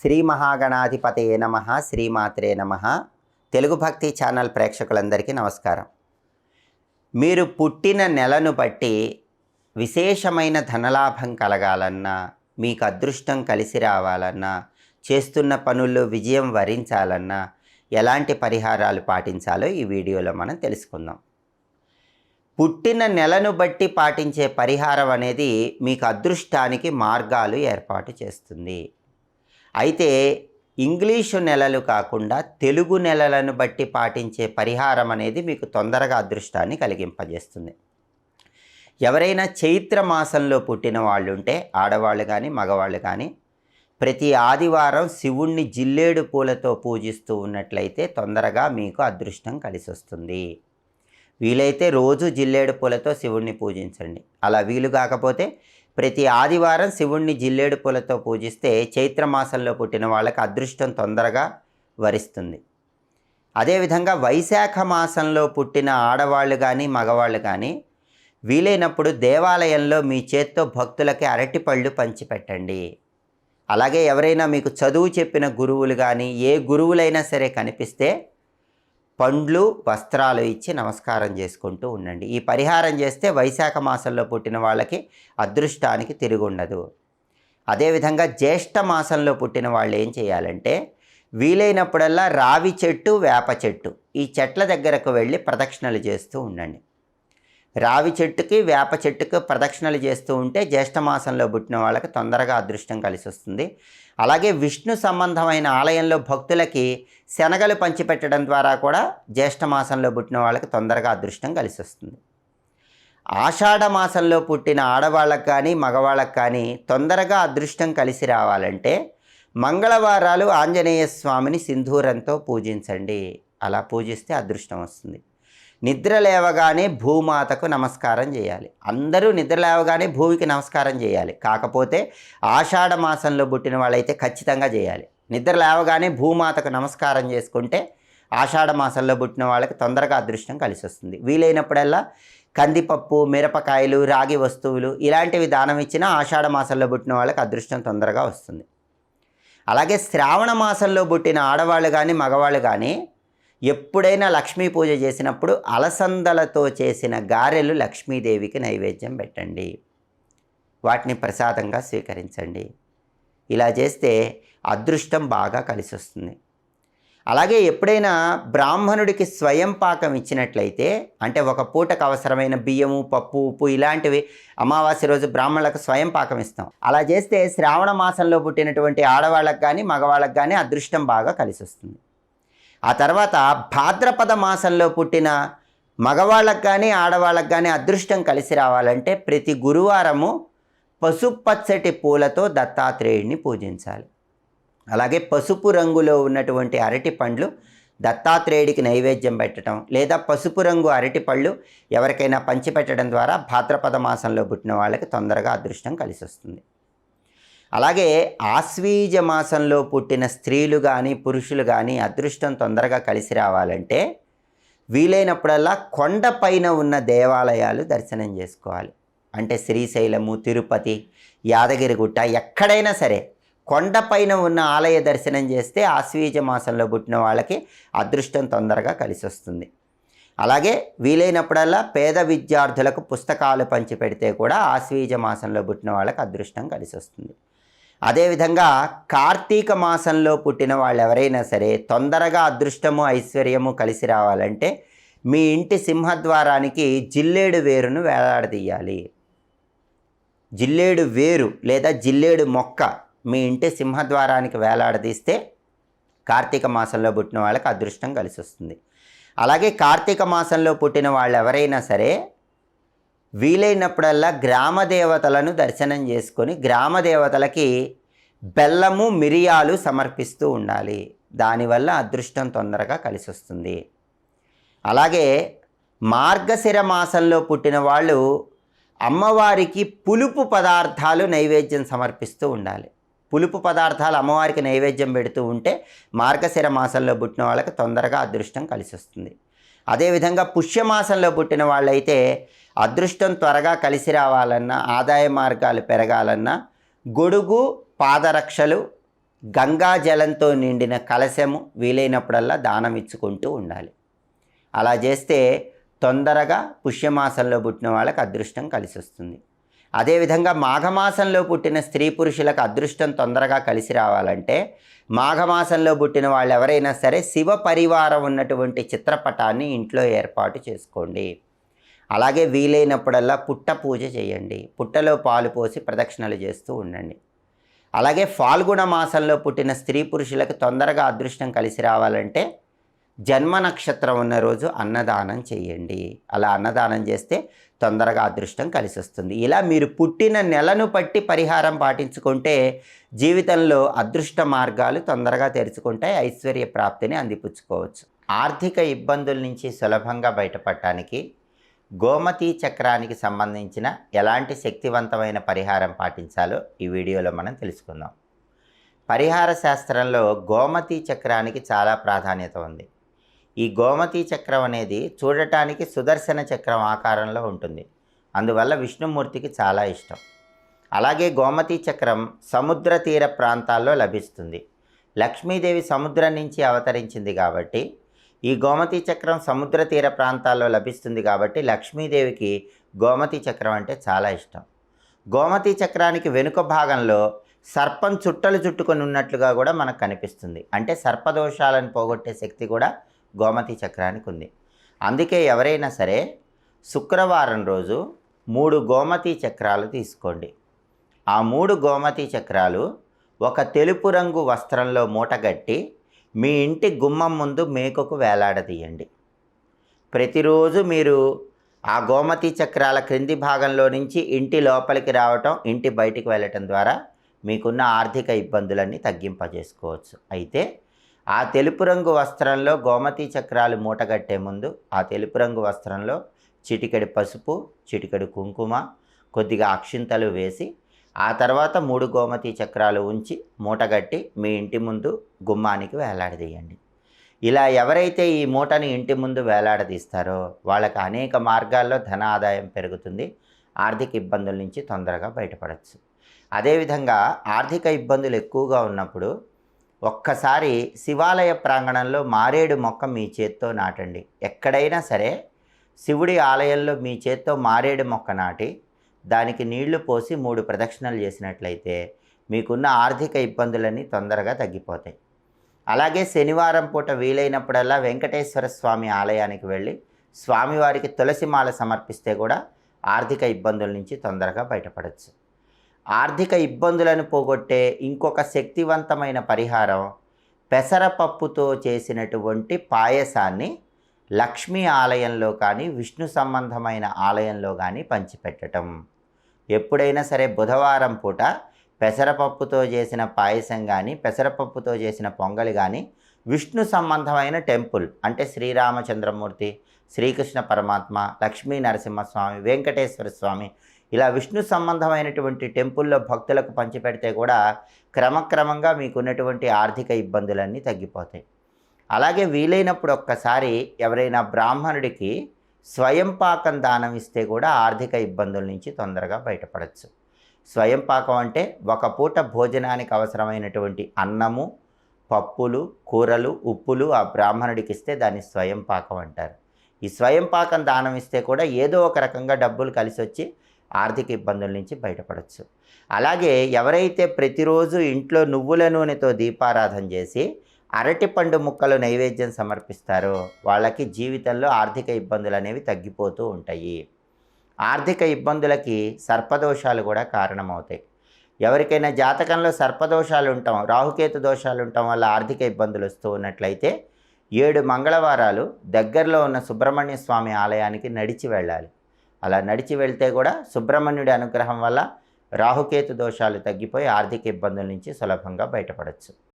శ్రీ మహాగణాధిపతయే నమ శ్రీమాత్రే నమ. తెలుగు భక్తి ఛానల్ ప్రేక్షకులందరికీ నమస్కారం. మీరు పుట్టిన నెలను బట్టి విశేషమైన ధనలాభం కలగాలన్నా మీకు అదృష్టం కలిసి రావాలన్నా చేస్తున్న పనుల్లో విజయం వరించాలన్నా ఎలాంటి పరిహారాలు పాటించాలో ఈ వీడియోలో మనం తెలుసుకుందాం. పుట్టిన నెలను బట్టి పాటించే పరిహారం అనేది మీకు అదృష్టానికి మార్గాలు ఏర్పాటు చేస్తుంది. అయితే ఇంగ్లీషు నెలలు కాకుండా తెలుగు నెలలను బట్టి పాటించే పరిహారం అనేది మీకు తొందరగా అదృష్టాన్ని కలిగింపజేస్తుంది. ఎవరైనా చైత్ర మాసంలో పుట్టిన వాళ్ళు ఉంటే ఆడవాళ్ళు కానీ మగవాళ్ళు కానీ ప్రతి ఆదివారం శివుణ్ణి జిల్లేడు పూలతో పూజిస్తూ ఉన్నట్లయితే తొందరగా మీకు అదృష్టం కలిసి వస్తుంది వీలైతే రోజు జిల్లేడు పూలతో శివుణ్ణి పూజించండి. అలా వీలు కాకపోతే ప్రతి ఆదివారం శివుణ్ణి జిల్లేడు పూలతో పూజిస్తే చైత్ర మాసంలో పుట్టిన వాళ్ళకి అదృష్టం తొందరగా వరిస్తుంది. అదేవిధంగా వైశాఖ మాసంలో పుట్టిన ఆడవాళ్ళు కానీ మగవాళ్ళు కానీ వీలైనప్పుడు దేవాలయంలో మీ చేత్తో భక్తులకి అరటిపళ్ళు పంచిపెట్టండి. అలాగే ఎవరైనా మీకు చదువు చెప్పిన గురువులు కానీ ఏ గురువులైనా సరే కనిపిస్తే పండ్లు వస్త్రాలు ఇచ్చి నమస్కారం చేసుకుంటూ ఉండండి. ఈ పరిహారం చేస్తే వైశాఖ మాసంలో పుట్టిన వాళ్ళకి అదృష్టానికి తిరుగుండదు. అదేవిధంగా జ్యేష్ఠ మాసంలో పుట్టిన వాళ్ళు ఏం చేయాలంటే వీలైనప్పుడల్లా రావి చెట్టు వేప చెట్టు ఈ చెట్ల దగ్గరకు వెళ్ళి ప్రదక్షిణలు చేస్తూ ఉండండి. రావి చెట్టుకి వేప చెట్టుకి ప్రదక్షిణలు చేస్తూ ఉంటే జ్యేష్ఠ మాసంలో పుట్టిన వాళ్ళకి తొందరగా అదృష్టం కలిసి వస్తుంది అలాగే విష్ణు సంబంధమైన ఆలయంలో భక్తులకి శనగలు పంచిపెట్టడం ద్వారా కూడా జ్యేష్ఠ మాసంలో పుట్టిన వాళ్ళకి తొందరగా అదృష్టం కలిసి వస్తుంది ఆషాఢ మాసంలో పుట్టిన ఆడవాళ్ళకు కానీ మగవాళ్ళకు కానీ తొందరగా అదృష్టం కలిసి రావాలంటే మంగళవారాలు ఆంజనేయ స్వామిని సింధూరంతో పూజించండి. అలా పూజిస్తే అదృష్టం వస్తుంది. నిద్ర లేవగానే భూమాతకు నమస్కారం చేయాలి. అందరూ నిద్ర లేవగానే భూమికి నమస్కారం చేయాలి. కాకపోతే ఆషాఢ మాసంలో పుట్టిన వాళ్ళైతే ఖచ్చితంగా చేయాలి. నిద్ర లేవగానే భూమాతకు నమస్కారం చేసుకుంటే ఆషాఢ మాసంలో పుట్టిన వాళ్ళకి తొందరగా అదృష్టం కలిసి వస్తుంది వీలైనప్పుడల్లా కందిపప్పు మిరపకాయలు రాగి వస్తువులు ఇలాంటివి దానం ఇచ్చినా ఆషాఢ మాసంలో పుట్టిన వాళ్ళకి అదృష్టం తొందరగా వస్తుంది. అలాగే శ్రావణ మాసంలో పుట్టిన ఆడవాళ్ళు కానీ మగవాళ్ళు కానీ ఎప్పుడైనా లక్ష్మీ పూజ చేసినప్పుడు అలసందలతో చేసిన గారెలు లక్ష్మీదేవికి నైవేద్యం పెట్టండి. వాటిని ప్రసాదంగా స్వీకరించండి. ఇలా చేస్తే అదృష్టం బాగా కలిసి వస్తుంది అలాగే ఎప్పుడైనా బ్రాహ్మణుడికి స్వయం పాకం ఇచ్చినట్లయితే అంటే ఒక పూటకు అవసరమైన బియ్యము పప్పు ఉప్పు ఇలాంటివి అమావాస్య రోజు బ్రాహ్మణులకు స్వయం పాకం ఇస్తాం. అలా చేస్తే శ్రావణ మాసంలో పుట్టినటువంటి ఆడవాళ్ళకు కానీ మగవాళ్ళకు కానీ అదృష్టం బాగా కలిసి వస్తుంది ఆ తర్వాత భాద్రపద మాసంలో పుట్టిన మగవాళ్ళకు కానీ ఆడవాళ్ళకు కానీ అదృష్టం కలిసి రావాలంటే ప్రతి గురువారము పసుపచ్చటి పూలతో దత్తాత్రేయుడిని పూజించాలి. అలాగే పసుపు రంగులో ఉన్నటువంటి అరటి పండ్లు దత్తాత్రేయుడికి నైవేద్యం పెట్టడం లేదా పసుపు రంగు అరటి పళ్ళు ఎవరికైనా పంచిపెట్టడం ద్వారా భాద్రపద మాసంలో పుట్టిన వాళ్ళకి తొందరగా అదృష్టం కలిసి వస్తుంది అలాగే ఆశ్వీజ మాసంలో పుట్టిన స్త్రీలు కానీ పురుషులు కానీ అదృష్టం తొందరగా కలిసి రావాలంటే వీలైనప్పుడల్లా కొండపైన ఉన్న దేవాలయాలు దర్శనం చేసుకోవాలి. అంటే శ్రీశైలము తిరుపతి యాదగిరిగుట్ట ఎక్కడైనా సరే కొండపైన ఉన్న ఆలయ దర్శనం చేస్తే ఆశ్వీజ మాసంలో పుట్టిన వాళ్ళకి అదృష్టం తొందరగా కలిసి వస్తుంది. అలాగే వీలైనప్పుడల్లా పేద విద్యార్థులకు పుస్తకాలు పంచిపెడితే కూడా ఆశ్వీజ మాసంలో పుట్టిన వాళ్ళకి అదృష్టం కలిసి వస్తుంది. అదేవిధంగా కార్తీక మాసంలో పుట్టిన వాళ్ళు ఎవరైనా సరే తొందరగా అదృష్టము ఐశ్వర్యము కలిసి రావాలంటే మీ ఇంటి సింహద్వారానికి జిల్లేడు వేరును వేలాడదీయాలి. జిల్లేడు వేరు లేదా జిల్లేడు మొక్క మీ ఇంటి సింహద్వారానికి వేలాడదీస్తే కార్తీక మాసంలో పుట్టిన వాళ్ళకి అదృష్టం కలిసి వస్తుంది అలాగే కార్తీక మాసంలో పుట్టిన వాళ్ళు ఎవరైనా సరే వీలైనప్పుడల్లా గ్రామ దేవతలను దర్శనం చేసుకొని గ్రామ దేవతలకి బెల్లము మిరియాలు సమర్పిస్తూ ఉండాలి. దానివల్ల అదృష్టం తొందరగా కలిసి వస్తుంది అలాగే మార్గశిర మాసంలో పుట్టిన వాళ్ళు అమ్మవారికి పులుపు పదార్థాలు నైవేద్యం సమర్పిస్తూ ఉండాలి. పులుపు పదార్థాలు అమ్మవారికి నైవేద్యం పెడుతూ ఉంటే మార్గశిర మాసంలో పుట్టిన వాళ్ళకి తొందరగా అదృష్టం కలిసి వస్తుంది అదేవిధంగా పుష్యమాసంలో పుట్టిన వాళ్ళైతే అదృష్టం త్వరగా కలిసి రావాలన్నా ఆదాయ మార్గాలు పెరగాలన్నా గొడుగు పాదరక్షలు గంగా జలంతో నిండిన కలశము వీలైనప్పుడల్లా దానం ఇచ్చుకుంటూ ఉండాలి. అలా చేస్తే తొందరగా పుష్యమాసంలో పుట్టిన వాళ్ళకి అదృష్టం కలిసి వస్తుంది అదేవిధంగా మాఘమాసంలో పుట్టిన స్త్రీ పురుషులకు అదృష్టం తొందరగా కలిసి రావాలంటే మాఘమాసంలో పుట్టిన వాళ్ళు ఎవరైనా సరే శివ పరివారం ఉన్నటువంటి చిత్రపటాన్ని ఇంట్లో ఏర్పాటు చేసుకోండి. అలాగే వీలైనప్పుడల్లా పుట్ట పూజ చేయండి. పుట్టలో పాలు పోసి ప్రదక్షిణలు చేస్తూ ఉండండి. అలాగే ఫాల్గుణ మాసంలో పుట్టిన స్త్రీ పురుషులకు తొందరగా అదృష్టం కలిసి రావాలంటే జన్మ నక్షత్రం ఉన్న రోజు అన్నదానం చేయండి. అలా అన్నదానం చేస్తే తొందరగా అదృష్టం కలిసి వస్తుంది. ఇలా మీరు పుట్టిన నెలను పట్టి పరిహారం పాటించుకుంటే జీవితంలో అదృష్ట మార్గాలు తొందరగా తెరుచుకుంటాయి ఐశ్వర్య ప్రాప్తిని అందిపుచ్చుకోవచ్చు. ఆర్థిక ఇబ్బందుల నుంచి సులభంగా బయటపడటానికి గోమతి చక్రానికి సంబంధించిన ఎలాంటి శక్తివంతమైన పరిహారం పాటించాలో ఈ వీడియోలో మనం తెలుసుకుందాం. పరిహార శాస్త్రంలో గోమతి చక్రానికి చాలా ప్రాధాన్యత ఉంది. ఈ గోమతి చక్రం అనేది చూడటానికి సుదర్శన చక్రం ఆకారంలో ఉంటుంది. అందువల్ల విష్ణుమూర్తికి చాలా ఇష్టం. అలాగే గోమతి చక్రం సముద్ర తీర ప్రాంతాల్లో లభిస్తుంది. లక్ష్మీదేవి సముద్రం నుంచి అవతరించింది కాబట్టి ఈ గోమతి చక్రం సముద్ర తీర ప్రాంతాల్లో లభిస్తుంది కాబట్టి లక్ష్మీదేవికి గోమతి చక్రం అంటే చాలా ఇష్టం. గోమతి చక్రానికి వెనుక భాగంలో సర్పం చుట్టలు చుట్టుకొని ఉన్నట్లుగా కూడా మనకు కనిపిస్తుంది. అంటే సర్పదోషాలను పోగొట్టే శక్తి కూడా గోమతి చక్రానికి ఉంది. అందుకే ఎవరైనా సరే శుక్రవారం రోజు మూడు గోమతి చక్రాలు తీసుకోండి. ఆ మూడు గోమతి చక్రాలు ఒక తెలుపు రంగు వస్త్రంలో మూటగట్టి మీ ఇంటి గుమ్మం ముందు మేకకు వేలాడదీయండి. ప్రతిరోజు మీరు ఆ గోమతి చక్రాల క్రింది భాగంలో నుంచి ఇంటి లోపలికి రావటం ఇంటి బయటికి వెళ్ళటం ద్వారా మీకున్న ఆర్థిక ఇబ్బందులన్నీ తగ్గింపజేసుకోవచ్చు. అయితే ఆ తెలుపు రంగు వస్త్రంలో గోమతి చక్రాలు మూటగట్టే ముందు ఆ తెలుపు రంగు వస్త్రంలో చిటికెడు పసుపు చిటికెడు కుంకుమ కొద్దిగా అక్షింతలు వేసి ఆ తర్వాత మూడు గోమతి చక్రాలు ఉంచి మూటగట్టి మీ ఇంటి ముందు గుమ్మానికి వేలాడదీయండి. ఇలా ఎవరైతే ఈ మూటని ఇంటి ముందు వేలాడదీస్తారో వాళ్ళకి అనేక మార్గాల్లో ధన ఆదాయం పెరుగుతుంది ఆర్థిక ఇబ్బందుల నుంచి తొందరగా బయటపడవచ్చు అదేవిధంగా ఆర్థిక ఇబ్బందులు ఎక్కువగా ఉన్నప్పుడు ఒక్కసారి శివాలయ ప్రాంగణంలో మారేడు మొక్క మీ చేత్తో నాటండి. ఎక్కడైనా సరే శివుడి ఆలయంలో మీ చేత్తో మారేడు మొక్క నాటి దానికి నీళ్ళు పోసి మూడు ప్రదక్షిణలు చేసినట్లయితే మీకున్న ఆర్థిక ఇబ్బందులన్నీ తొందరగా తగ్గిపోతాయి. అలాగే శనివారం పూట వీలైనప్పుడల్లా వెంకటేశ్వర స్వామి ఆలయానికి వెళ్ళి స్వామివారికి తులసిమాల సమర్పిస్తే కూడా ఆర్థిక ఇబ్బందుల నుంచి తొందరగా బయటపడవచ్చు ఆర్థిక ఇబ్బందులను పోగొట్టే ఇంకొక శక్తివంతమైన పరిహారం పెసరపప్పుతో చేసినటువంటి పాయసాన్ని లక్ష్మీ ఆలయంలో కానీ విష్ణు సంబంధమైన ఆలయంలో కానీ పంచిపెట్టడం ఎప్పుడైనా సరే బుధవారం పూట పెసరపప్పుతో చేసిన పాయసం కానీ పెసరపప్పుతో చేసిన పొంగలి కానీ విష్ణు సంబంధమైన టెంపుల్ అంటే శ్రీరామచంద్రమూర్తి శ్రీకృష్ణ పరమాత్మ లక్ష్మీ నరసింహస్వామి వెంకటేశ్వర స్వామి ఇలా విష్ణు సంబంధమైనటువంటి టెంపుల్లో భక్తులకు పంచిపెడితే కూడా క్రమక్రమంగా మీకున్నటువంటి ఆర్థిక ఇబ్బందులన్నీ తగ్గిపోతాయి. అలాగే వీలైనప్పుడు ఒక్కసారి ఎవరైనా బ్రాహ్మణుడికి స్వయం పాకం దానం ఇస్తే కూడా ఆర్థిక ఇబ్బందుల నుంచి తొందరగా బయటపడవచ్చు స్వయం పాకం అంటే ఒక పూట భోజనానికి అవసరమైనటువంటి అన్నము పప్పులు కూరలు ఉప్పులు ఆ బ్రాహ్మణుడికి ఇస్తే దాన్ని స్వయం పాకం అంటారు. ఈ స్వయం పాకం దానం ఇస్తే కూడా ఏదో ఒక రకంగా డబ్బులు కలిసి వచ్చి ఆర్థిక ఇబ్బందుల నుంచి బయటపడవచ్చు అలాగే ఎవరైతే ప్రతిరోజు ఇంట్లో నువ్వుల నూనెతో దీపారాధన చేసి అరటిపండు ముక్కలు నైవేద్యం సమర్పిస్తారో. వాళ్ళకి జీవితంలో ఆర్థిక ఇబ్బందులు అనేవి తగ్గిపోతూ ఉంటాయి. ఆర్థిక ఇబ్బందులకి సర్పదోషాలు కూడా కారణమవుతాయి. ఎవరికైనా జాతకంలో సర్పదోషాలు ఉంటాం రాహుకేతు దోషాలు ఉండటం వల్ల ఆర్థిక ఇబ్బందులు వస్తూ ఉన్నట్లయితే ఏడు మంగళవారాలు దగ్గరలో ఉన్న సుబ్రహ్మణ్య స్వామి ఆలయానికి నడిచి వెళ్ళాలి. అలా నడిచి వెళ్తే కూడా సుబ్రహ్మణ్యుడి అనుగ్రహం వల్ల రాహుకేతు దోషాలు తగ్గిపోయి ఆర్థిక ఇబ్బందుల నుంచి సులభంగా బయటపడవచ్చు